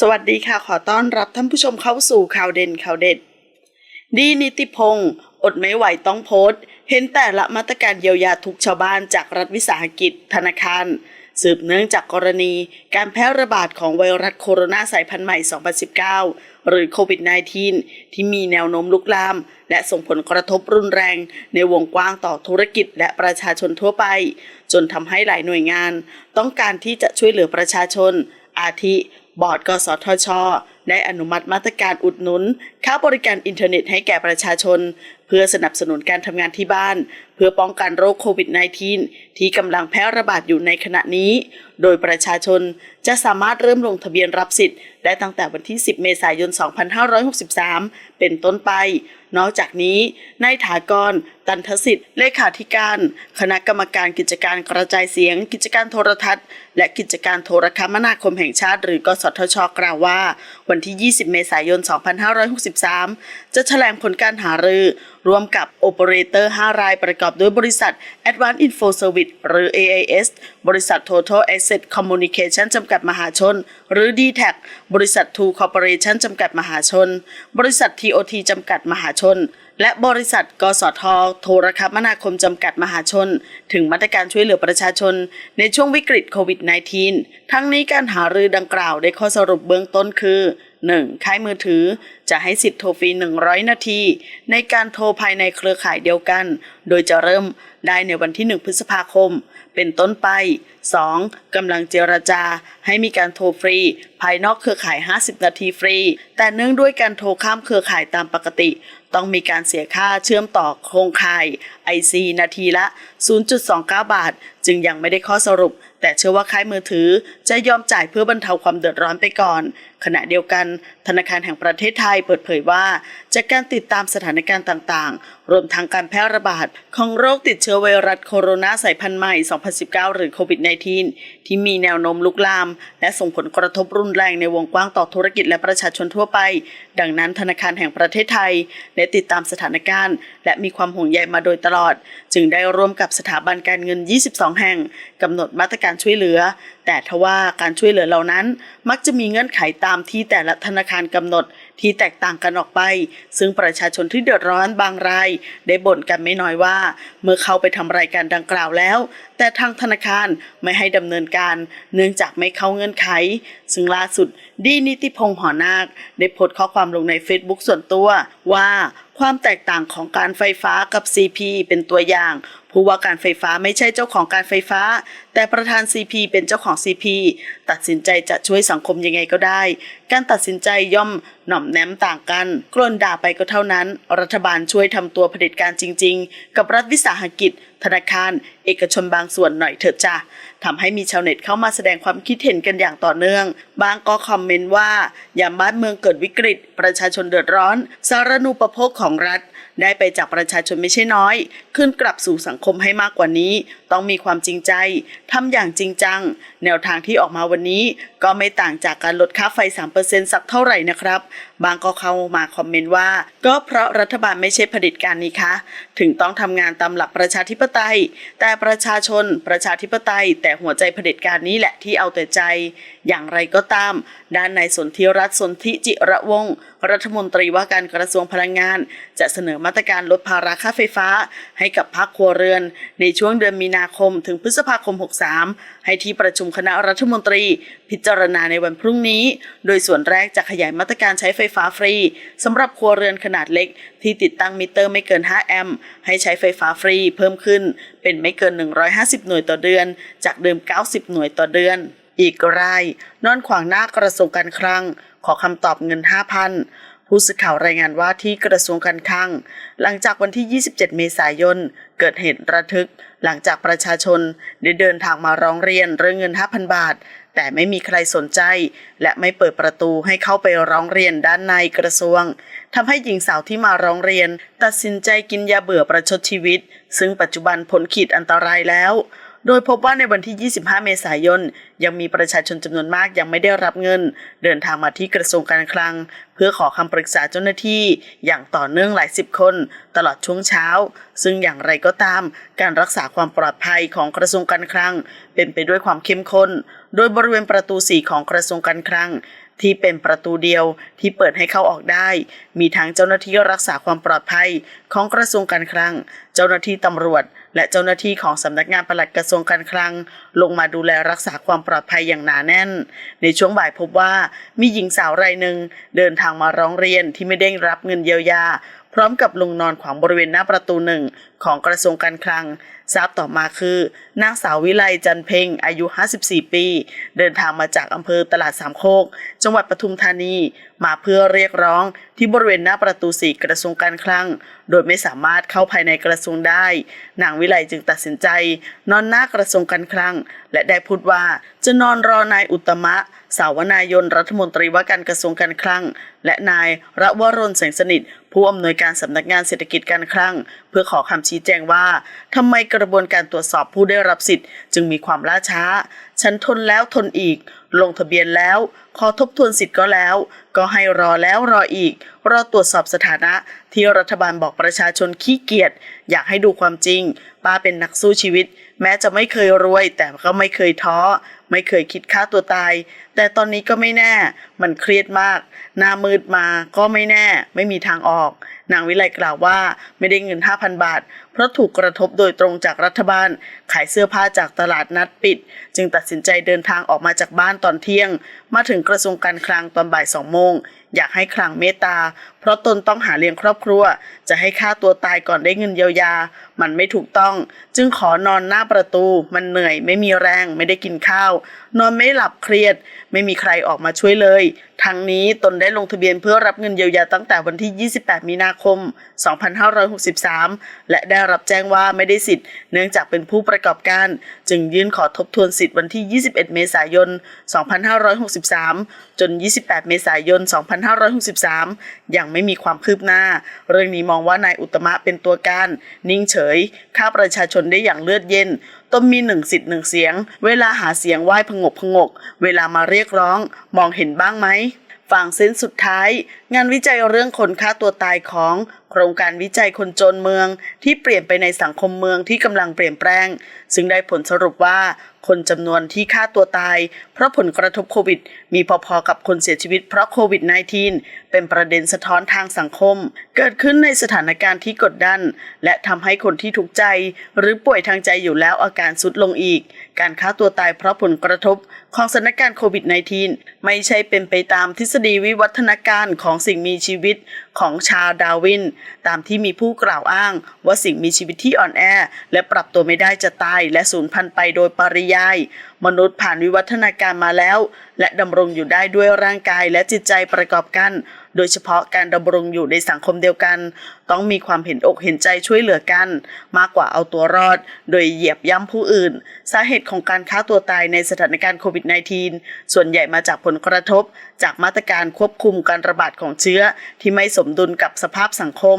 สวัสดีค่ะขอต้อนรับท่านผู้ชมเข้าสู่ข่าวเด่นข่าวเด็ด ดีนิติพงศ์อดไม่ไหวต้องโพสต์ เห็นแต่ละมาตรการเยียวยาทุกชาวบ้านจากรัฐวิสาหกิจธนาคาร สืบเนื่องจากกรณีการแพร่ระบาดของไวรัสโคโรนาสายพันธุ์ใหม่ 2019 หรือโควิด -19 ที่มีแนวโน้มลุกลาม และส่งผลกระทบรุนแรง ในวงกว้างต่อธุรกิจและประชาชนทั่วไป จนทำให้หลายหน่วยงาน ต้องการที่จะช่วยเหลือประชาชน อาทิ บอร์ดกสทช ได้อนุมัติมาตรการอุดหนุน ค่าบริการอินเทอร์เน็ตให้แก่ประชาชน เพื่อสนับสนุนการทำงานที่บ้าน เพื่อป้องกันโรคโควิด -19 ที่กำลังแพร่ระบาดอยู่ในขณะนี้ โดยประชาชนจะสามารถเริ่มลงทะเบียนรับสิทธิ์ได้ตั้งแต่วันที่ 10 เมษายน 2563 เป็นต้นไป นอกจากนี้นายถากร ตันทสิทธิ์ เลขาธิการ คณะกรรมการกิจการกระจายเสียง กิจการโทรทัศน์ และกิจการโทรคมนาคมแห่งชาติ หรือกสทช กล่าวว่า วันที่ 20 เมษายน 2563 จะแถลงผลการหารือ ร่วมกับโอเปอเรเตอร์ 5 รายประกอบด้วยบริษัท Advanced Info Service หรือ AIS บริษัท Total Asset Communication จำกัดมหาชน หรือ d t a c บริษัท Two Corporation จำกัดมหาชน บริษัท TOT จำกัดมหาชน และบริษัท กสท โทรคมนาคมจำกัดมหาชน ถึงมาตรการช่วยเหลือประชาชน ในช่วงวิกฤตโควิด -19 ทั้งนี้การหารือดังกล่าวได้ข้อสรุปเบื้องต้นคือ 1. ค่ายมือถือจะให้สิทธิ์โทรฟรี 100 นาที ในการโทรภายในเครือข่ายเดียวกัน โดยจะเริ่มได้ในวันที่ 1 พฤษภาคม เป็นต้นไป 2. กำลังเจรจาให้มีการโทรฟรี ภายนอกเครือข่าย 50 นาทีฟรี แต่เนื่องด้วยการโทรข้ามเครือข่ายตามปกติ ต้องมีการเสียค่าเชื่อมต่อโครงข่าย IC นาทีละ 0.29 บาท จึงยังไม่ได้ข้อสรุป แต่เชื่อว่าค่ายมือถือจะยอมจ่ายเพื่อบรรเทาความเดือดร้อนไปก่อน ขณะเดียวกัน ธนาคารแห่งประเทศไทยเปิดเผยว่า จากการติดตามสถานการณ์ต่างๆ รวมทั้งการแพร่ระบาดของโรคติดเชื้อไวรัสโคโรนาสายพันธุ์ใหม่ 2019 หรือโควิด -19 ที่มีแนวโน้มลุกลาม และส่งผลกระทบรุนแรงในวงกว้างต่อธุรกิจและประชาชนทั่วไป ดังนั้นธนาคารแห่งประเทศไทยได้ติดตามสถานการณ์ และมีความห่วงใยมาโดยตลอด จึงได้ร่วมกับสถาบันการเงิน 22 แห่งกำหนดมาตรการช่วยเหลือ แต่ทว่าการช่วยเหลือเหล่านั้น มักจะมีเงื่อนไขตามที่แต่ละธนาคารกำหนดที่แตกต่างกันออกไป ซึ่งประชาชนที่เดือดร้อนบางราย ได้บ่นกันไม่น้อยว่า เมื่อเข้าไปทำรายการดังกล่าวแล้ว แต่ทางธนาคารไม่ให้ดำเนินการ เนื่องจากไม่เข้าเงื่อนไข ซึ่งล่าสุดดีนิติพงษ์หอนาค ได้โพสต์ข้อความลงใน Facebook ส่วนตัวว่าความแตกต่างของการไฟฟ้ากับ CP เป็นตัวอย่าง ผู้ว่าการไฟฟ้าไม่ใช่เจ้าของการไฟฟ้า แต่ประธาน CP เป็นเจ้าของ CP ตัดสินใจจะช่วยสังคมยังไงก็ได้ การตัดสินใจย่อมหน่อมแนมต่างกัน กลนด่าไปก็เท่านั้น รัฐบาลช่วยทำตัวเผด็จการจริง ๆ กับรัฐวิสาหกิจ ธนาคาร เอกชนบางส่วนหน่อยเถอะจ้ะทำให้มีชาวเน็ตเข้ามาแสดงความคิดเห็นกันอย่างต่อเนื่อง บางก็คอมเมนต์ว่า ยามบ้านเมืองเกิดวิกฤต ประชาชนเดือดร้อน สารณูปโภคของรัฐ ได้ไปจากประชาชนไม่ใช่น้อย ขึ้นกลับสู่สังคมให้มากกว่านี้ ต้องมีความจริงใจทำอย่างจริงจัง แนวทางที่ออกมาวันนี้ก็ไม่ต่างจากการลดค่าไฟ 3%สักเท่าไหร่นะครับ บางก็เข้ามาคอมเมนต์ว่า ก็เพราะรัฐบาลไม่ใช่เผด็จการนี่คะ ถึงต้องทำงานตามหลักประชาธิปไตย แต่ประชาชน ประชาธิปไตย แต่หัวใจเผด็จการนี้แหละที่เอาแต่ใจ อย่างไรก็ตาม ด้านนายสนธิรัตน์สนธิจิระวงศ์รัฐมนตรีว่าการกระทรวงพลังงาน จะเสนอมาตรการลดภาระค่าไฟฟ้า ให้กับภาคครัวเรือน ในช่วงเดือนมีนาคมถึงพฤษภาคม 63 ให้ที่ประชุมคณะรัฐมนตรีพิจารณาในวันพรุ่งนี้ โดยส่วนแรกจะขยายมาตรการใช้ไฟฟ้าฟรีสำหรับครัวเรือนขนาดเล็ก ที่ติดตั้งมิเตอร์ไม่เกิน 5 แอมป์ให้ใช้ไฟฟ้าฟรีเพิ่มขึ้น เป็นไม่เกิน 150 หน่วยต่อเดือน จากเดิม 90 หน่วยต่อเดือน อีกราย นอนขวางหน้ากระทรวงการคลัง ขอคำตอบเงิน 5,000ผู้สื่อข่าวรายงานว่าที่กระทรวงการคลัง หลังจากวันที่ 27 เมษายน เกิดเหตุระทึก หลังจากประชาชนได้เดินทางมาร้องเรียนเรื่องเงิน 5,000 บาท แต่ไม่มีใครสนใจ และไม่เปิดประตูให้เข้าไปร้องเรียนด้านในกระทรวงทำให้หญิงสาวที่มาร้องเรียน ตัดสินใจกินยาเบื่อประชดชีวิต ซึ่งปัจจุบันพ้นขีดอันตรายแล้ว โดยพบว่าในวันที่ 25 เมษายน ยังมีประชาชนจำนวนมากยังไม่ได้รับเงิน เดินทางมาที่กระทรวงการคลัง เพื่อขอคำปรึกษาเจ้าหน้าที่ อย่างต่อเนื่องหลายสิบคน ตลอดช่วงเช้า ซึ่งอย่างไรก็ตาม การรักษาความปลอดภัยของกระทรวงการคลัง เป็นไปด้วยความเข้มข้น โดยบริเวณประตู 4 ของกระทรวงการคลังที่เป็นประตูเดียวที่เปิดให้เข้าออกได้ มีทั้งเจ้าหน้าที่รักษาความปลอดภัยของกระทรวงการคลัง เจ้าหน้าที่ตำรวจ และเจ้าหน้าที่ของสำนักงานปลัดกระทรวงการคลัง ลงมาดูแลรักษาความปลอดภัยอย่างหนาแน่น ในช่วงบ่ายพบว่ามีหญิงสาวรายหนึ่งเดินทางมาร้องเรียนที่ไม่ได้รับเงินเยียวยา พร้อมกับลงนอนขวางบริเวณหน้าประตูหนึ่งของกระทรวงการคลัง ทราบต่อมาคือ นางสาววิไลจันเพ็งอายุ 54 ปี เดินทางมาจากอำเภอตลาดสามโคก จังหวัดปทุมธานี มาเพื่อเรียกร้องที่บริเวณหน้าประตูสี่กระทรวงการคลัง โดยไม่สามารถเข้าภายในกระทรวงได้ นางวิไลจึงตัดสินใจ นอนหน้ากระทรวงการคลัง และได้พูดว่าจะนอนรอนายอุตมะ สาวนายนรัฐมนตรีว่าการกระทรวงการคลัง และนายระวรนแสงสนิทผู้อำนวยการสำนักงานเศรษฐกิจการคลัง พื่อขอคำชี้แจงว่าทำไมกระบวนการตรวจสอบผู้ได้รับสิทธิ์ จึงมีความล่าช้า ฉันทนแล้วทนอีก ลงทะเบียนแล้ว ขอทบทวนสิทธิ์ก็แล้ว ก็ให้รอแล้วรออีก รอตรวจสอบสถานะ ที่รัฐบาลบอกประชาชนขี้เกียจอยากให้ดูความจริง ป้าเป็นนักสู้ชีวิต แม้จะไม่เคยรวย แต่ก็ไม่เคยท้อ ไม่เคยคิดฆ่าตัวตาย แต่ตอนนี้ก็ไม่แน่ มันเครียดมากหน้ามืดมาก็ไม่แน่ ไม่มีทางออก นางวิไลกล่าวว่าไม่ได้เงิน 5,000 บาท เพราะถูกกระทบโดยตรงจากรัฐบาล ขายเสื้อผ้าจากตลาดนัดปิด จึงตัดสินใจเดินทางออกมาจากบ้านตอนเที่ยง มาถึงกระทรวงการคลังตอนบ่ายสองโมงอยากให้คลังเมตตา ราะตนต้องหาเลี้ยงครอบครัว จะให้ฆ่าตัวตายก่อนได้เงินเยียวยา มันไม่ถูกต้อง จึงขอนอนหน้าประตู มันเหนื่อยไม่มีแรง ไม่ได้กินข้าว นอนไม่หลับเครียด ไม่มีใครออกมาช่วยเลย ทั้งนี้ตนได้ลงทะเบียนเพื่อรับเงินเยียวยาตั้งแต่วันที่ 28 มีนาคม 2563 และได้รับแจ้งว่าไม่ได้สิทธิ์ เนื่องจากเป็นผู้ประกอบการ จึงยื่นขอทบทวนสิทธิ์วันที่ 21 เมษายน 2563 จน 28 เมษายน 2563 ยังไม่มีความคืบหน้า เรื่องนี้มองว่านายอุตมะเป็นตัวการ นิ่งเฉยฆ่าประชาชนได้อย่างเลือดเย็น นมีหนึ่งสิทธิ์หนึ่งเสียง เวลาหาเสียงไหว้พงกพงก เวลามาเรียกร้อง มองเห็นบ้างไหมฝั่งเส้นสุดท้าย งานวิจัยเรื่องคนฆ่าตัวตายของโครงการวิจัยคนจนเมืองที่เปลี่ยนไปในสังคมเมืองที่กำลังเปลี่ยนแปลง ซึ่งได้ผลสรุปว่าคนจำนวนที่ฆ่าตัวตาย เพราะผลกระทบโควิด มีพอๆกับคนเสียชีวิตเพราะโควิด -19 เป็นประเด็นสะท้อนทางสังคม เกิดขึ้นในสถานการณ์ที่กดดัน และทำให้คนที่ทุกข์ใจ หรือป่วยทางใจอยู่แล้วอาการสุดลงอีก การฆ่าตัวตายเพราะผลกระทบของสถานการณ์โควิด -19 ไม่ใช่เป็นไปตามทฤษฎีวิวัฒนาการของสิ่งมีชีวิต ของชาดาวิน ตามที่มีผู้กล่าวอ้าง ว่าสิ่งมีชีวิตที่อ่อนแอ และปรับตัวไม่ได้จะตายและสูญพันธุ์ไปโดยปริยาย มนุษย์ผ่านวิวัฒนาการมาแล้ว และดำรงอยู่ได้ด้วยร่างกายและจิตใจประกอบกัน โดยเฉพาะการดำรงอยู่ในสังคมเดียวกัน ต้องมีความเห็นอกเห็นใจช่วยเหลือกัน มากกว่าเอาตัวรอด โดยเหยียบย่ำผู้อื่น สาเหตุของการฆ่าตัวตายในสถานการณ์โควิด -19 ส่วนใหญ่มาจากผลกระทบ จากมาตรการควบคุมการระบาดของเชื้อ ที่ไม่สมดุลกับสภาพสังคม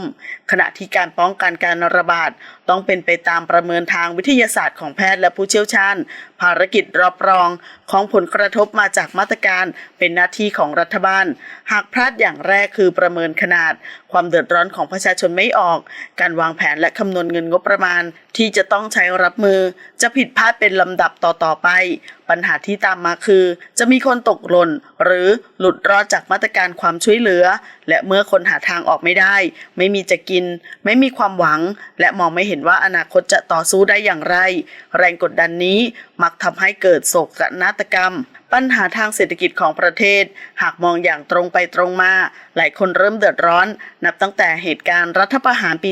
ขณะที่การป้องกันการระบาด ต้องเป็นไปตามประเมินทางวิทยาศาสตร์ของแพทย์และผู้เชี่ยวชาญ ภารกิจรอบรองของผลกระทบมาจากมาตรการเป็นหน้าที่ของรัฐบาล หากพลาดอย่างแรกคือประเมินขนาด ความเดือดร้อนของประชาชนไม่ออก การวางแผนและคำนวณเงินงบประมาณ ที่จะต้องใช้รับมือ จะผิดพลาดเป็นลำดับต่อๆไป ปัญหาที่ตามมาคือ จะมีคนตกหล่น หรือหลุดรอดจากมาตรการความช่วยเหลือ และเมื่อคนหาทางออกไม่ได้ ไม่มีจะกิน ไม่มีความหวัง และมองไม่เห็นว่าอนาคตจะต่อสู้ได้อย่างไร แรงกดดันนี้มักทำให้เกิดโศกนาฏกรรม ปัญหาทางเศรษฐกิจของประเทศ หากมองอย่างตรงไปตรงมา หลายคนเริ่มเดือดร้อน นับตั้งแต่เหตุการณ์รัฐประหารปี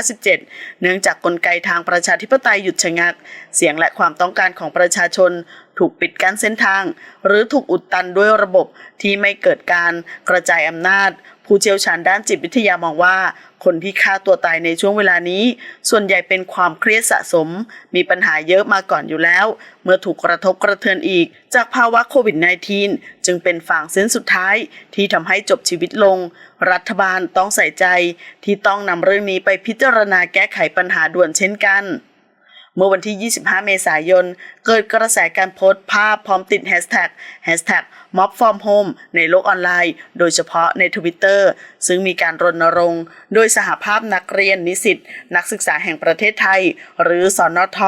2557 เนื่องจากกลไกทางประชาธิปไตยหยุดชะงัก เสียงและความต้องการของประชาชน ถูกปิดกั้นเส้นทาง หรือถูกอุดตันด้วยระบบที่ไม่เกิดการกระจายอำนาจ ผู้เชี่ยวชาญด้านจิตวิทยามองว่า คนที่ฆ่าตัวตายในช่วงเวลานี้ ส่วนใหญ่เป็นความเครียดสะสม มีปัญหาเยอะมาก่อนอยู่แล้ว เมื่อถูกกระทบกระเทือนอีก จากภาวะโควิด -19 จึงเป็นฝั่งเส้นสุดท้ายที่ทำให้จบชีวิตลง รัฐบาลต้องใส่ใจ ที่ต้องนำเรื่องนี้ไปพิจารณาแก้ไขปัญหาด่วนเช่นกันเมื่อวันที่ 25 เมษายน เกิดกระแสการโพสต์ภาพพร้อมติดแฮชแท็กแฮชแท็ก mob from home ในโลกออนไลน์ โดยเฉพาะในทวิตเตอร์ซึ่งมีการรณรงค์ โดยสหภาพนักเรียนนิสิตนักศึกษาแห่งประเทศไทย หรือสอนท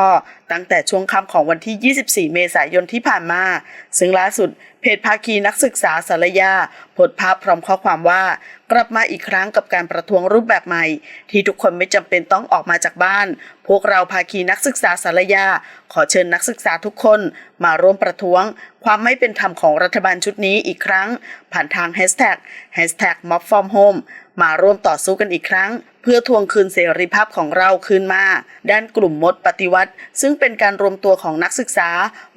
ตั้งแต่ช่วงค่ำของวันที่ 24 เมษายนที่ผ่านมา ซึ่งล่าสุดเพจภาคีนักศึกษาสารยาโพสภาพพร้อมข้อความว่า กลับมาอีกครั้งกับการประท้วงรูปแบบใหม่ ที่ทุกคนไม่จำเป็นต้องออกมาจากบ้าน พวกเราภาคีนักศึกษาสารยาขอเชิญนักศึกษาทุกคนมาร่วมประท้วง ความไม่เป็นธรรมของรัฐบาลชุดนี้อีกครั้ง ผ่านทางแฮชแท็กแฮชแท็กม็อบฟอร์มโฮมมาร่วมต่อสู้กันอีกครั้ง เพื่อทวงคืนเสรีภาพของเราคืนมา ด้านกลุ่มมดปฏิวัติ ซึ่งเป็นการรวมตัวของนักศึกษา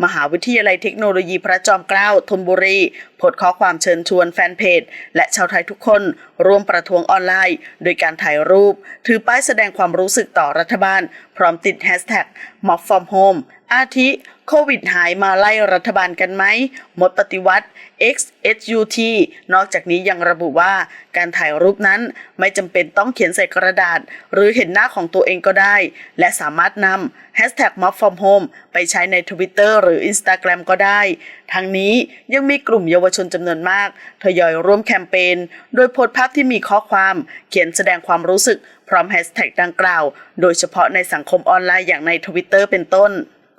มหาวิทยาลัยเทคโนโลยีพระจอมเกล้าธนบุรีโพสต์ข้อความเชิญชวนแฟนเพจ และชาวไทยทุกคน ร่วมประท้วงออนไลน์ โดยการถ่ายรูป ถือป้ายแสดงความรู้สึกต่อรัฐบาล พร้อมติดแฮชแท็ก mob from home อ อาทิ โควิดหายมาไล่รัฐบาลกันไหมหมดปฏิวัติ XHUT นอกจากนี้ยังระบุว่า การถ่ายรูปนั้นไม่จำเป็นต้องเขียนใส่กระดาษ หรือเห็นหน้าของตัวเองก็ได้ และสามารถนำ Hashtag Mob from Home ไปใช้ใน Twitter หรือ Instagram ก็ได้ ทั้งนี้ยังมีกลุ่มเยาวชนจำนวนมากทยอยร่วมแคมเปญโดยโพสต์ภาพที่มีข้อความเขียนแสดงความรู้สึกพร้อมแฮชแท็กดังกล่าว โดยเฉพาะในสังคมออนไลน์อย่างใน Twitter เป็นต้น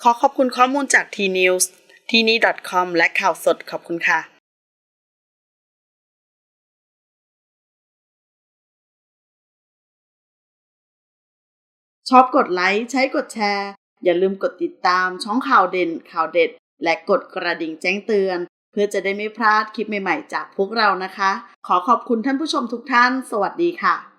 ขอขอบคุณข้อมูลจาก T News ที่นี่ .com และข่าวสดขอบคุณค่ะชอบกดไลค์ใช้กดแชร์ อย่าลืมกดติดตามช่องข่าวเด่นข่าวเด็ด และกดกระดิ่งแจ้งเตือน เพื่อจะได้ไม่พลาดคลิปใหม่ๆ จากพวกเรานะคะ ขอขอบคุณท่านผู้ชมทุกท่าน สวัสดีค่ะ